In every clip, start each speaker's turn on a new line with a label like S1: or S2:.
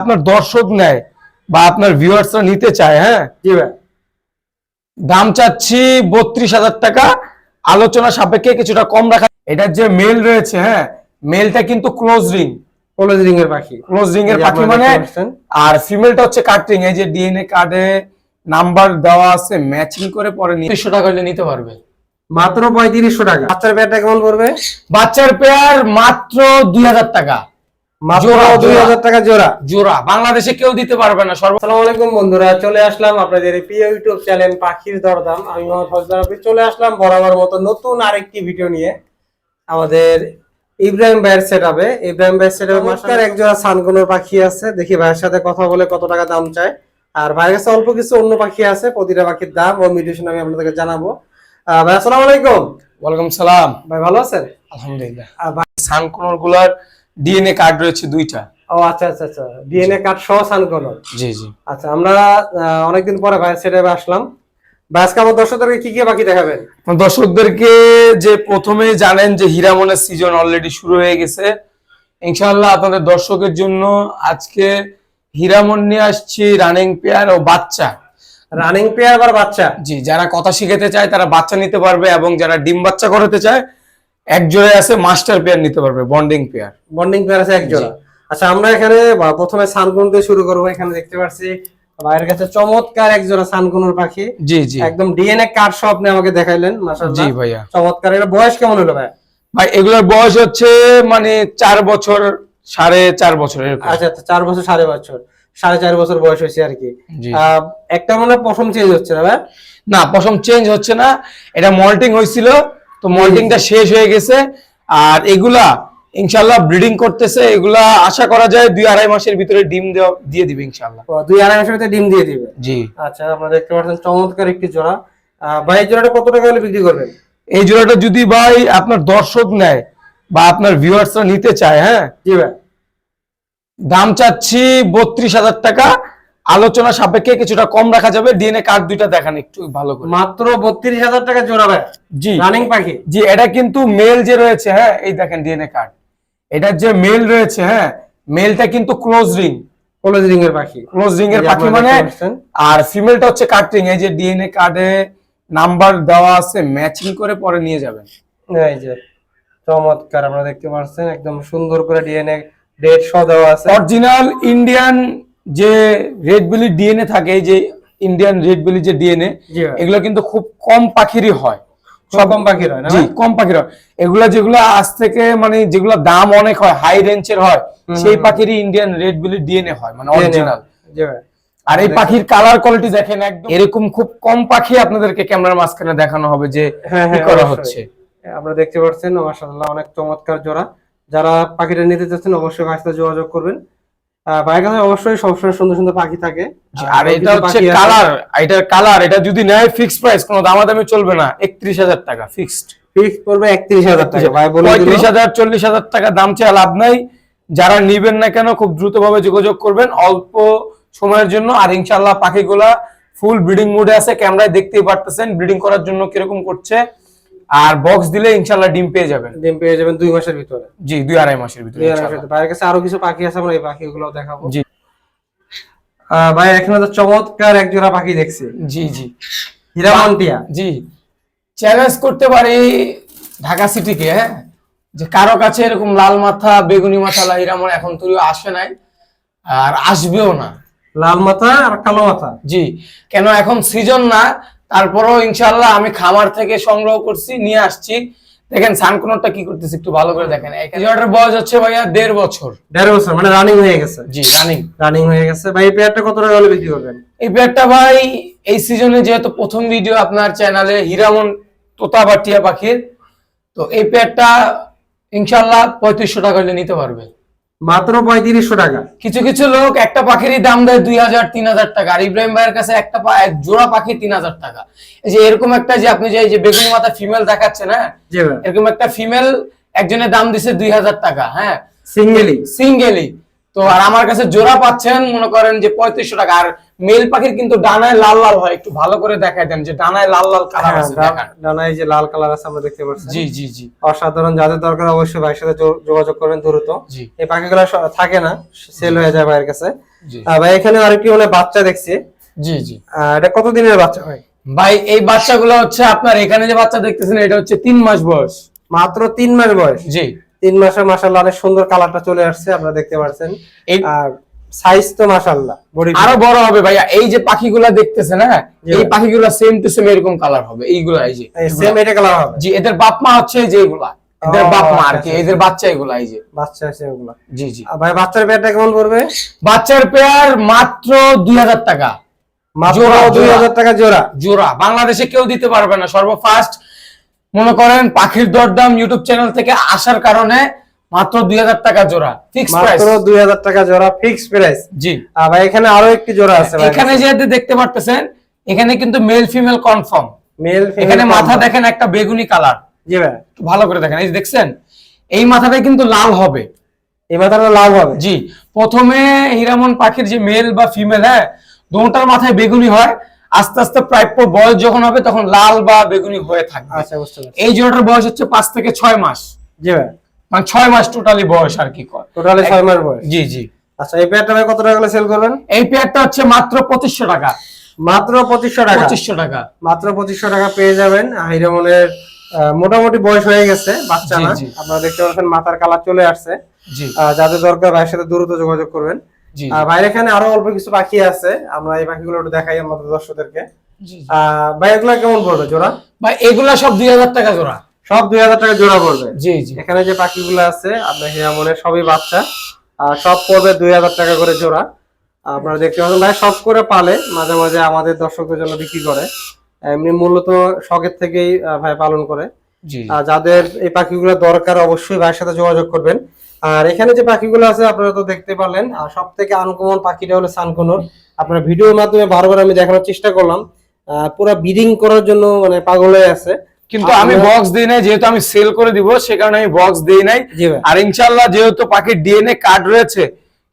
S1: আপনার দর্শক নেয় বা আপনার ভিউয়ার্সরা নিতে চায় হ্যাঁ?
S2: জি ভাই।
S1: দাম চাচ্ছি বত্রিশ হাজার টাকা। আলোচনা সাপেক্ষে কিছুটা কম রাখা এটার যে মেল রয়েছে হ্যাঁ? মেলটা কিন্তু ক্লোজ রিং
S2: কলেজ রিং এর পাখি
S1: ক্লোজ রিং এর পাখি মানে আর ফিমেলটা হচ্ছে কাটিং এই যে ডিএনএ কার্ডে নাম্বার দেওয়া আছে ম্যাচিং করে পরে তিনশো টাকা হলে নিতে পারবে।
S2: মাত্র পঁয়ত্রিশশো টাকা। বাচ্চার পেয়ারটা কেমন পড়বে?
S1: বাচ্চার পেয়ার মাত্র দুই হাজার টাকা। বাংলাদেশে কেউ দিতে পারবে না সর্ব
S2: আলাইকুম বন্ধুরা চলে আসলাম আপনাদের প্রিয় ইউটিউব চ্যানেল পাখির দরদাম। আমি মোহাম্মদ চলে আসলাম বরাবর মতো নতুন আরেকটি ভিডিও নিয়ে। আমাদের ইব্রাহিম ভাইয়ের সেট ইব্রাহিম ভাইয়ের মাস্টার সানগুনোর পাখি আছে। দেখি ভাইয়ের সাথে কথা বলে কত টাকা দাম চায়। আর ভাইয়ের কাছে অল্প কিছু অন্য পাখি আছে প্রতিটা পাখির দাম ও মিউটেশন আমি আপনাদেরকে জানাব। ভাই আসসালামু আলাইকুম।
S1: ওয়ালাইকুম সালাম।
S2: ভাই ভালো আছেন?
S1: আলহামদুলিল্লাহ।
S2: ভাই-
S1: সানকোনরগুলার ডিএনএ কার্ড রয়েছে দুইটা।
S2: ও আচ্ছা আচ্ছা আচ্ছা। ডিএনএ কার্ড সহ সানগুনোর
S1: জি জি।
S2: আচ্ছা আমরা অনেকদিন পরে ভাইয়ের সেট আসলাম। ভাই আজকে আমার দর্শকদেরকে কি কি পাখি দেখাবেন?
S1: দর্শকদেরকে যে প্রথমে জানেন যে হীরামনের সিজন অলরেডি শুরু হয়ে গেছে। ইনশাআল্লাহ আপনাদের দর্শকের জন্য আজকে হীরামন নিয়ে আসছি রানিং পেয়ার ও বাচ্চা।
S2: রানিং পেয়ার আবার বাচ্চা?
S1: জি যারা কথা শিখাতে চায় তারা বাচ্চা নিতে পারবে এবং যারা ডিম বাচ্চা করাতে চায় এক জোড়ায় আছে মাস্টার পেয়ার নিতে পারবে বন্ডিং পেয়ার
S2: বন্ডিং পেয়ার আছে এক জোড়া আচ্ছা আমরা এখানে প্রথমে সানগুন দিয়ে শুরু করব এখানে দেখতে পাচ্ছি ভাইয়ের কাছে চমৎকার এক জোড়া সানগুনোর পাখি।
S1: জি জি।
S2: একদম ডিএনএ কার্ড সহ আপনি আমাকে দেখাইলেন মাশাআল্লাহ।
S1: জি ভাইয়া।
S2: চমৎকার এটা বয়স কেমন হলো ভাই
S1: ভাই এগুলোর বয়স হচ্ছে মানে চার বছর সাড়ে চার বছর
S2: আচ্ছা আচ্ছা চার বছর সাড়ে বছর সাড়ে চার বছর বয়স হয়েছে আর কি। একটা মনে হয় প্রথম চেঞ্জ হচ্ছে না ভাই
S1: না পশম চেঞ্জ হচ্ছে না। এটা মল্টিং হয়েছিল তো মল্টিংটা শেষ হয়ে গেছে। আর এগুলা ইনশাল্লাহ ব্রিডিং করতেছে এগুলা আশা করা যায় দুই আড়াই মাসের ভিতরে ডিম দিয়ে দিবে ইনশাল্লাহ
S2: দুই আড়াই মাসের ভিতরে ডিম দিয়ে দিবে?
S1: জি।
S2: আচ্ছা আপনারা দেখতে পাচ্ছেন চমৎকার একটি জোড়া। ভাই জোড়াটা কত টাকা হলে বিক্রি করবেন?
S1: এই জোড়াটা যদি ভাই আপনার দর্শক নেয় বা আপনার ভিউয়ার্সরা নিতে চায় হ্যাঁ?
S2: জি ভাই।
S1: দাম চাচ্ছি বত্রিশ হাজার টাকা। আলোচনা সাপেক্ষে কিছুটা কম রাখা যাবে। ডিএনএ কার্ড দুইটা দেখান একটু ভালো করে।
S2: মাত্র বত্রিশ হাজার টাকা জোড়া ভাই।
S1: জি।
S2: রানিং পাখি
S1: জি এটা কিন্তু মেল যে রয়েছে হ্যাঁ এই দেখেন ডিএনএ কার্ড এটার যে মেল রয়েছে হ্যাঁ মেলটা কিন্তু ক্লোজ রিং
S2: কলেজ রিং এর পাখি।
S1: ক্লোজ রিং এর পাখি মানে আর ফিমেলটা হচ্ছে কাটিং এই যে ডিএনএ কার্ডে নাম্বার দেওয়া আছে ম্যাচিং করে পরে নিয়ে যাবেন।
S2: এই যে চমৎকার আপনারা দেখতে পাচ্ছেন একদম সুন্দর করে ডিএনএ ডেট সহ দেওয়া আছে।
S1: অরিজিনাল ইন্ডিয়ান যে রেড বিলি ডিএনএ থাকে এই যে ইন্ডিয়ান রেড বিলি যে ডিএনএ এগুলো কিন্তু খুব কম পাখিরই হয়।
S2: কম পাখি হয় না?
S1: জি কম পাখির হয়। এগুলা যেগুলো আজ থেকে মানে যেগুলো দাম অনেক হয় হাই রেঞ্জের হয় সেই পাখিরই ইন্ডিয়ান রেড বিলি ডিএনএ হয় মানে অরিজিনাল আর এই পাখির কালার কোয়ালিটি দেখেন একদম। এরকম খুব কম পাখি আপনাদেরকে ক্যামেরার মাঝখানে দেখানো হবে যে
S2: হ্যাঁ
S1: কি
S2: হ্যাঁ
S1: করা হচ্ছে।
S2: আপনারা দেখতে পাচ্ছেন মাশাআল্লাহ অনেক চমৎকার জোড়া। যারা পাখিটা নিতে চাচ্ছেন অবশ্যই ভাইয়ের যোগাযোগ করবেন। ভাইয়ের কাছে অবশ্যই সবসময় সুন্দর সুন্দর পাখি থাকে।
S1: আর এটা হচ্ছে কালার এটার কালার এটা যদি নেয় ফিক্স প্রাইস কোনো দামাদামি চলবে না একত্রিশ হাজার টাকা ফিক্সড
S2: ফিক্স পড়বে একত্রিশ হাজার টাকা। ভাই বলে
S1: পঁয়ত্রিশ হাজার চল্লিশ হাজার টাকা দাম চেয়ে লাভ নাই। যারা নিবেন না কেন খুব দ্রুতভাবে যোগাযোগ করবেন। অল্প সময়ের জন্য আর ইনশাল্লাহ পাখিগুলা ফুল ব্রিডিং মুডে আছে। ক্যামেরায় দেখতেই পারতেছেন ব্রিডিং করার জন্য কীরকম করছে। আর বক্স দিলে ইনশাল্লাহ ডিম পেয়ে যাবেন।
S2: ডিম পেয়ে যাবেন দুই মাসের ভিতরে।
S1: জি দুই আড়াই মাসের ভিতরে।
S2: ভাইয়ের কাছে আরও কিছু পাখি আছে আমরা এই পাখিগুলো দেখাবো।
S1: জি।
S2: ভাই এখানে তো চমৎকার এক জোড়া পাখি দেখছি।
S1: জি জি।
S2: হিরামন্টিয়া
S1: জি। চ্যালেঞ্জ করতে পারি ঢাকা সিটিকে হ্যাঁ? যে কারও কাছে এরকম লাল মাথা বেগুনি মাথা লাহিরামন এখন তৈরি আসে নাই আর আসবেও না।
S2: লাল মাথা আর কালো মাথা।
S1: জি। কেন এখন সিজন না তারপরেও ইনশাল্লাহ আমি খামার থেকে সংগ্রহ করছি নিয়ে আসছি। দেখেন সানকোনরটা কি করতেছে একটু ভালো করে দেখেন। এই জোড়াটার বয়স হচ্ছে ভাইয়া দেড় বছর।
S2: দেড় বছর মানে রানিং হয়ে গেছে।
S1: জি রানিং
S2: রানিং হয়ে গেছে। ভাই এই পেয়ারটা কত টাকা হলে বিক্রি করবেন?
S1: এই পেয়ারটা ভাই এই সিজনে যেহেতু প্রথম ভিডিও আপনার চ্যানেলে হিরামন তোতা বা টিয়া পাখির তো এই পেয়ারটা ইনশাল্লাহ পঁয়ত্রিশশো টাকা হলে নিতে পারবে।
S2: মাত্র পঁয়ত্রিশশো টাকা।
S1: কিছু কিছু লোক একটা পাখিরই দাম দেয় দুই হাজার তিন হাজার টাকা। আর ইব্রাহিম ভাইয়ের কাছে একটা এক জোড়া পাখি তিন হাজার টাকা। এই যে এরকম একটা যে আপনি যে বেগুনি মাথা ফিমেল দেখাচ্ছেন হ্যাঁ?
S2: জি
S1: এরকম একটা ফিমেল একজনের দাম দিছে দুই হাজার টাকা হ্যাঁ?
S2: সিঙ্গেলি
S1: সিঙ্গেলি তো আর আমার কাছে জোড়া পাচ্ছেন মনে করেন যে পঁয়ত্রিশশো টাকা। আর মেল পাখির কিন্তু ডানায় লাল লাল হয় একটু ভালো করে দেখাই দেন যে ডানায় লাল লাল কালার
S2: হ্যাঁ,
S1: আছে
S2: ডানায় যে লাল কালার আছে আমরা দেখতে পাচ্ছি
S1: জি জি জি।
S2: অসাধারণ যাদের দরকার অবশ্যই ভাইয়ের সাথে যোগাযোগ করবেন দ্রুত। এই পাখিগুলো থাকে না সেল হয়ে যায় ভাইয়ের কাছে। ভাই এখানে আরেকটি মানে বাচ্চা দেখছি।
S1: জি জি।
S2: এটা কত দিনের বাচ্চা ভাই?
S1: ভাই এই বাচ্চাগুলো হচ্ছে আপনার এখানে যে বাচ্চা দেখতেছেন এটা হচ্ছে তিন মাস বয়স।
S2: মাত্র তিন মাস বয়স।
S1: জি।
S2: তিন মাসে মাসাল্লাহ অনেক সুন্দর কালারটা চলে আসছে আপনারা দেখতে পাচ্ছেন
S1: এই-
S2: আর সাইজ তো মাসাল্লাহ বডি
S1: আরও বড় হবে ভাইয়া এই যে পাখিগুলা দেখতেছেন হ্যাঁ? এই পাখিগুলা সেম টু সেম এরকম কালার হবে এইগুলা এই যে।
S2: সেম এটা কালার হবে।
S1: জি এদের বাপ মা হচ্ছে এই এদের বাপ মা আর কি। এদের বাচ্চা এগুলা এই যে।
S2: বাচ্চা আছে ওগুলো
S1: জি জি।
S2: ভাই বাচ্চার পেয়ারটা কেমন পড়বে?
S1: বাচ্চার পেয়ার মাত্র দুই হাজার টাকা।
S2: মাত্র টাকা জোড়া।
S1: জোড়া বাংলাদেশে কেউ দিতে পারবে না। সর্বফার্স্ট মনে করেন পাখির দরদাম ইউটিউব চ্যানেল থেকে আসার কারণে মাত্র দুই হাজার টাকা জোড়া ফিক্স প্রাইস
S2: মাত্র দুই হাজার টাকা জোড়া ফিক্স প্রাইস
S1: জি।
S2: আর ভাই এখানে আরও একটি জোড়া আছে ভাই।
S1: এখানে যে দেখতে পারতেছেন এখানে কিন্তু মেল ফিমেল কনফার্ম
S2: মেল
S1: এখানে মাথা দেখেন একটা বেগুনি কালার
S2: জি ভাই।
S1: ভালো করে দেখেন এই দেখছেন এই মাথাটা কিন্তু লাল হবে।
S2: এই মাথাটা লাভ হবে।
S1: জি প্রথমে হিরামন পাখির যে মেল বা ফিমেল হ্যাঁ দুটার মাথায় বেগুনি হয় আস্তে আস্তে প্রাপ্য বয়স যখন হবে তখন লাল বা বেগুনি হয়ে থাকবে।
S2: আচ্ছা বুঝতে পারছি।
S1: এই জোড়াটার বয়স হচ্ছে পাঁচ থেকে ছয় মাস।
S2: জি ভাই।
S1: মানে ছয় মাস টোটালি বয়স আর কি
S2: টোটালি ছয় মাস বয়স।
S1: জি জি।
S2: আচ্ছা এই পেয়ারটা ভাই কত টাকা করে সেল করবেন
S1: এই পেয়ারটা হচ্ছে মাত্র পঁচিশশো টাকা।
S2: মাত্র পঁচিশশো টাকা?
S1: পঁচিশশো টাকা।
S2: মাত্র পঁচিশশো টাকা পেয়ে যাবেন। হাইরামনের মোটামুটি বয়স হয়ে গেছে বাচ্চা না। আপনারা দেখতে পাচ্ছেন মাথার কালার চলে আসছে।
S1: জি।
S2: যাদের দরকার ভাইয়ের সাথে দ্রুত যোগাযোগ করবেন। বাইরে এখানে আরও অল্প কিছু পাখি আছে। আমরা এই পাখিগুলো একটু দেখাই আমাদের দর্শকদেরকে। ভাই এগুলো কেমন পড়বে জোড়া?
S1: ভাই এগুলা সব দুই হাজার টাকা জোড়া।
S2: সব দুই হাজার টাকা জোড়া পড়বে।
S1: জি জি।
S2: এখানে যে পাখিগুলো আছে আপনার হিরামনের সবই বাচ্চা আর সব পড়বে দুই হাজার টাকা করে জোড়া। আপনারা দেখতে পাচ্ছেন ভাই সব করে পালে মাঝে মাঝে আমাদের দর্শকদের জন্য বিক্রি করে। এমনি মূলত শখের থেকেই ভাই পালন করে। আর যাদের এই পাখিগুলো দরকার অবশ্যই ভাইয়ের সাথে যোগাযোগ করবেন। আর এখানে যে পাখিগুলো আছে আপনারা তো দেখতে পারলেন আর সব থেকে আনকমন পাখিটা হলো সানকোনর। আপনার ভিডিওর মাধ্যমে বারবার আমি দেখানোর চেষ্টা করলাম আহ, পুরো ব্রিডিং করার জন্য মানে পাগল হয়ে আছে।
S1: কিন্তু আমি বক্স দিই নাই যেহেতু আমি সেল করে দিব সে কারণে আমি বক্স দিই নাই। আর ইনশাল্লাহ যেহেতু পাখির ডিএনএ কার্ড রয়েছে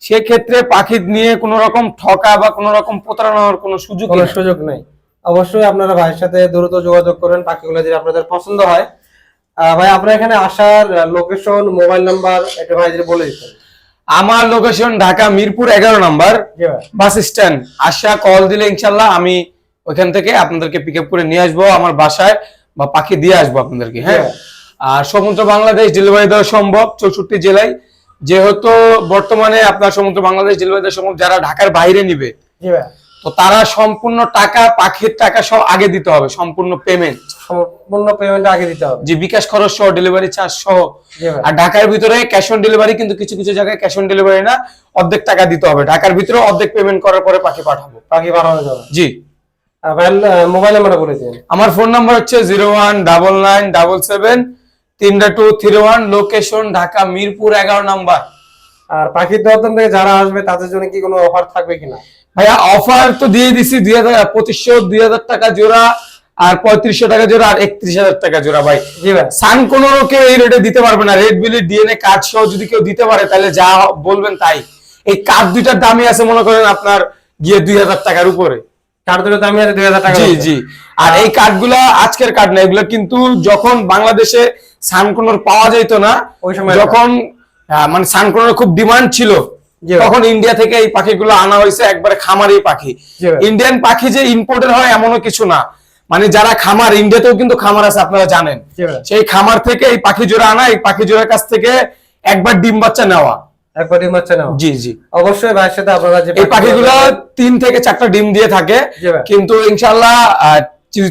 S1: সেক্ষেত্রে পাখির নিয়ে কোনো রকম ঠকা বা কোনো রকম প্রতারণার কোনো সুযোগ
S2: সুযোগ নেই। অবশ্যই আপনারা ভাইয়ের সাথে দ্রুত যোগাযোগ করেন পাখিগুলো যদি আপনাদের পছন্দ হয়। ভাই আপনার এখানে আসার লোকেশন মোবাইল নাম্বার এটা ভাই বলে দিতেন।
S1: আমার লোকেশন ঢাকা মিরপুর এগারো নাম্বার। বাস স্ট্যান্ড আসা কল দিলে ইনশাল্লাহ আমি ওইখান থেকে আপনাদেরকে পিক আপ করে নিয়ে আসব আমার বাসায়। বা পাখি দিয়ে আসব আপনাদেরকে হ্যাঁ। আর সমুদ্র বাংলাদেশ ডেলিভারি দেওয়া সম্ভব চৌষট্টি জেলায়। যেহেতু বর্তমানে আপনার সমুদ্র বাংলাদেশ ডেলিভারি দেওয়া সম্ভব যারা ঢাকার বাইরে নিবে তো তারা সম্পূর্ণ টাকা পাখির টাকা সব আগে দিতে হবে সম্পূর্ণ পেমেন্ট
S2: সম্পূর্ণ পেমেন্ট আগে দিতে হবে।
S1: যে বিকাশ খরচ সহ ডেলিভারি চার্জ সহ। আর ঢাকার ভিতরে ক্যাশ অন ডেলিভারি কিন্তু কিছু কিছু জায়গায় ক্যাশ অন ডেলিভারি না অর্ধেক টাকা দিতে হবে। ঢাকার ভিতরে অর্ধেক পেমেন্ট করার পরে পাখি পাঠাবো।
S2: পাখি পাঠানো যাবে।
S1: জি।
S2: মোবাইল নাম্বারটা বলে দিন।
S1: আমার ফোন নাম্বার হচ্ছে zero one double nine double seven তিনটা two three one location Dhaka Mirpur এগারো নাম্বার।
S2: আর পাখির দর্দন থেকে যারা আসবে তাদের জন্য কি কোনো অফার থাকবে কিনা?
S1: ভাইয়া অফার তো দিয়ে দিছি দুই হাজার পঁচিশশো দুই হাজার টাকা জোড়া আর পঁয়ত্রিশশো টাকা জোড়া আর একত্রিশ হাজার টাকা জোড়া ভাই।
S2: জি ভাই।
S1: সান কোনো কেউ এই রেটে দিতে পারবে না। রেড বিলি ডিএনএ কার্ড সহ যদি কেউ দিতে পারে তাহলে যা বলবেন তাই। এই কার্ড দুইটার দামই আছে মনে করেন আপনার গিয়ে দুই হাজার টাকার উপরে। জি জি। আর এই কার্ডগুলা আজকের কার্ড না এগুলো কিন্তু যখন বাংলাদেশে সানকোনর পাওয়া যেত না
S2: ওই সময়
S1: যখন মানে সানকোনর খুব ডিমান্ড ছিল তখন ইন্ডিয়া থেকে এই পাখিগুলো আনা হয়েছে একবারে খামারি পাখি। ইন্ডিয়ান পাখি যে ইম্পোর্টের হয় এমনও কিছু না। মানে যারা খামার ইন্ডিয়াতেও কিন্তু খামার আছে আপনারা জানেন। সেই খামার থেকে এই পাখি জোড়া আনা এই পাখি জোড়ার কাছ থেকে একবার ডিম বাচ্চা নেওয়া।
S2: ডিম বাচ্চা নাও
S1: জি জি।
S2: অবশ্যই ভাইয়ের সাথে আপনারা যে
S1: এই পাখিগুলো তিন থেকে চারটা ডিম দিয়ে থাকে। কিন্তু ইনশাল্লাহ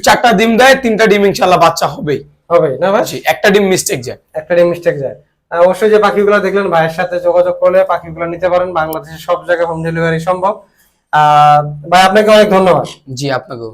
S1: চারটা ডিম দেয় তিনটা ডিম ইনশাল্লাহ বাচ্চা হবেই।
S2: হবে না ভাই?
S1: একটা ডিম মিস্টেক যায়।
S2: একটা ডিম মিস্টেক যায়। অবশ্যই যে পাখিগুলো দেখলেন ভাইয়ের সাথে যোগাযোগ করলে পাখিগুলো নিতে পারেন। বাংলাদেশের সব জায়গায় হোম ডেলিভারি সম্ভব। আহ ভাই আপনাকে অনেক ধন্যবাদ।
S1: জি আপনাকেও।